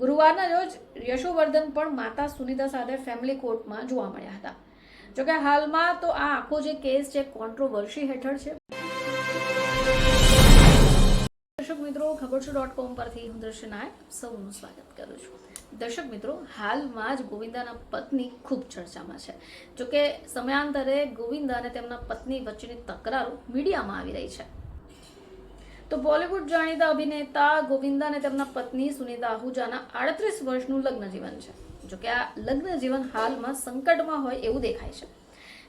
ગુરુવારના રોજ યશોવર્ધન પણ માતા સુનિતા સાથે ફેમિલી કોર્ટમાં જોવા મળ્યા હતા. જોકે હાલમાં તો આ આખો જે કેસ છે કોન્ટ્રોવર્સી હેઠળ છે. દર્શક મિત્રો ખબર ડોટ કોમ પરથી હું દર્શન નાયક સૌનું સ્વાગત કરું છું. દર્શક મિત્રો, હાલમાં જ ગોવિંદાના પત્ની ખૂબ ચર્ચામાં છે. જોકે સમયાંતરે ગોવિંદા અને તેમના પત્ની વચ્ચેની તકરારો મીડિયામાં આવી રહી છે. તો બોલિવૂડ જાણીતા અભિનેતા ગોવિંદા અને તેમના પત્ની સુનિતા આહુજાના આડત્રીસ વર્ષનું લગ્ન જીવન છે. જોકે આ લગ્ન જીવન હાલમાં સંકટમાં હોય એવું દેખાય છે.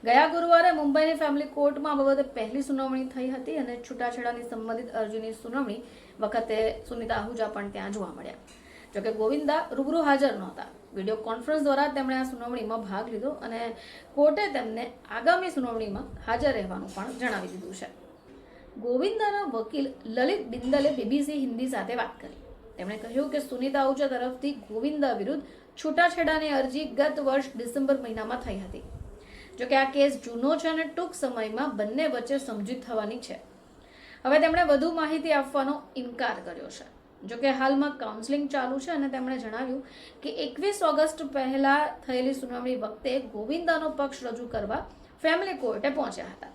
ગયા ગુરુવારે મુંબઈની ફેમિલી કોર્ટમાં આ બાબતે પહેલી સુનાવણી થઈ હતી અને છૂટાછેડાની સંબંધિત અરજીની સુનાવણી વખતે સુનિતા આહુજા પણ ત્યાં જોવા મળ્યા. જોકે ગોવિંદા રૂબરૂ હાજર નહોતા. વીડિયો કોન્ફરન્સ દ્વારા તેમણે આ સુનાવણીમાં ભાગ લીધો અને કોર્ટે તેમને આગામી સુનાવણીમાં હાજર રહેવાનું પણ જણાવી દીધું છે. ગોવિંદાના વકીલ લલિત બિંદલે બીબીસી હિન્દી સાથે વાત કરી. તેમણે કહ્યું કે સુનિતા આહુજા તરફથી ગોવિંદા વિરુદ્ધ છૂટાછેડાની અરજી ગત વર્ષ ડિસેમ્બર મહિનામાં થઈ હતી. જોકે આ કેસ જૂનો છે અને ટૂંક સમયમાં બંને વચ્ચે સમજૂત થવાની છે. હવે તેમણે વધુ માહિતી આપવાનો ઇનકાર કર્યો છે. જોકે હાલમાં કાઉન્સેલિંગ ચાલુ છે અને તેમણે જણાવ્યું કે એકવીસ ઓગસ્ટ પહેલા થયેલી સુનાવણી વખતે ગોવિંદાનો પક્ષ રજૂ કરવા ફેમિલી કોર્ટે પહોંચ્યા હતા.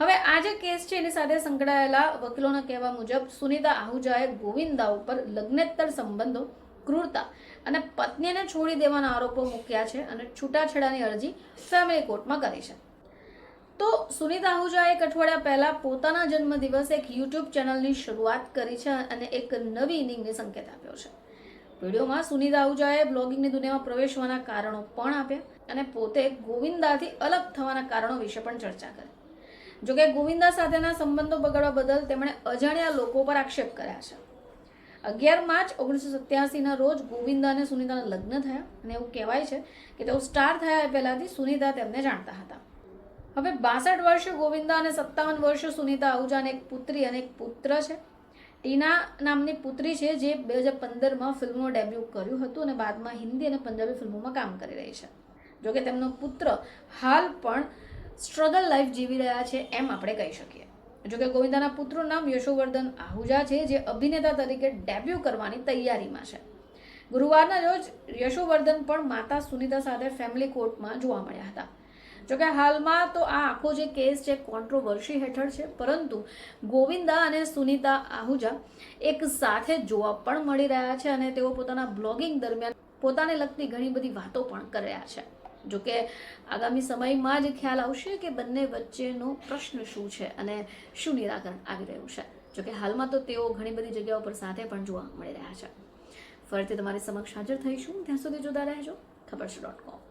હવે આ જે કેસ છે, એની સાથે સંકળાયેલા વકીલોના કહેવા મુજબ, સુનિતા આહુજાએ ગોવિંદા ઉપર લગ્નેતર સંબંધો, ક્રૂરતા અને પત્નીને છોડી દેવાના આરોપો મૂક્યા છે અને છૂટાછેડાની અરજી ફેમિલી કોર્ટમાં કરી છે. તો સુનિતા આહુજાએ એક અઠવાડિયા પહેલા પોતાના જન્મદિવસે એક યુટ્યુબ ચેનલની શરૂઆત કરી છે અને એક નવી ઇનિંગને સંકેત આપ્યો છે. વિડીયોમાં સુનિતા આહુજાએ બ્લોગિંગની દુનિયામાં પ્રવેશવાના કારણો પણ આપ્યા અને પોતે ગોવિંદાથી અલગ થવાના કારણો વિશે પણ ચર્ચા કરી. જોકે ગોવિંદા સાથેના સંબંધો બગાડવા બદલ તેમણે અજાણ્યા લોકો પર આક્ષેપ કર્યા છે. અગિયાર માર્ચ ઓગણીસો સત્યાસીના રોજ ગોવિંદા અને સુનિતાના લગ્ન થયા અને એવું કહેવાય છે કે તેઓ સ્ટાર થયા પહેલાથી સુનિતા તેમને જાણતા હતા. હવે બાસઠ વર્ષ ગોવિંદા અને સત્તાવન વર્ષ સુનિતા આહુજાને એક પુત્રી અને એક પુત્ર છે. ટીના નામની પુત્રી છે જે બે હજાર પંદરમાં ફિલ્મો ડેબ્યુ કર્યું હતું અને બાદમાં હિન્દી અને પંજાબી ફિલ્મોમાં કામ કરી રહી છે. જોકે તેમનો પુત્ર હાલ પણ સ્ટ્રગલ લાઈફ જીવી રહ્યા છે એમ આપણે કહી શકીએ. જોકે ગોવિંદાના પુત્રનું નામ યશોવર્ધન આહુજા છે, જે અભિનેતા તરીકે ડેબ્યુ કરવાની તૈયારીમાં છે. ગુરુવારના રોજ યશોવર્ધન પણ માતા સુનિતા સાથે ફેમિલી કોર્ટમાં જોવા મળ્યા હતા. જોકે હાલમાં તો આ આખો જે કેસ છે કોન્ટ્રોવર્સી હેઠળ છે, પરંતુ ગોવિંદા અને સુનિતા આહુજા એક સાથે જોવા પણ મળી રહ્યા છે અને તેઓ પોતાના બ્લોગિંગ દરમિયાન પોતાને લગતી ઘણી બધી વાતો પણ કર્યા છે. જોકે આગામી સમયમાં જ ખ્યાલ આવશે કે બંને વચ્ચેનો પ્રશ્ન શું છે અને શું નિરાકરણ આવી રહ્યું છે. જોકે હાલમાં તો તેઓ ઘણી બધી જગ્યાઓ પર સાથે પણ જોવા મળી રહ્યા છે. ફરીથી તમારી સમક્ષ હાજર થઈશું. ત્યાં સુધી જોતા રહેજો. ખબર છે ડોટ કોમ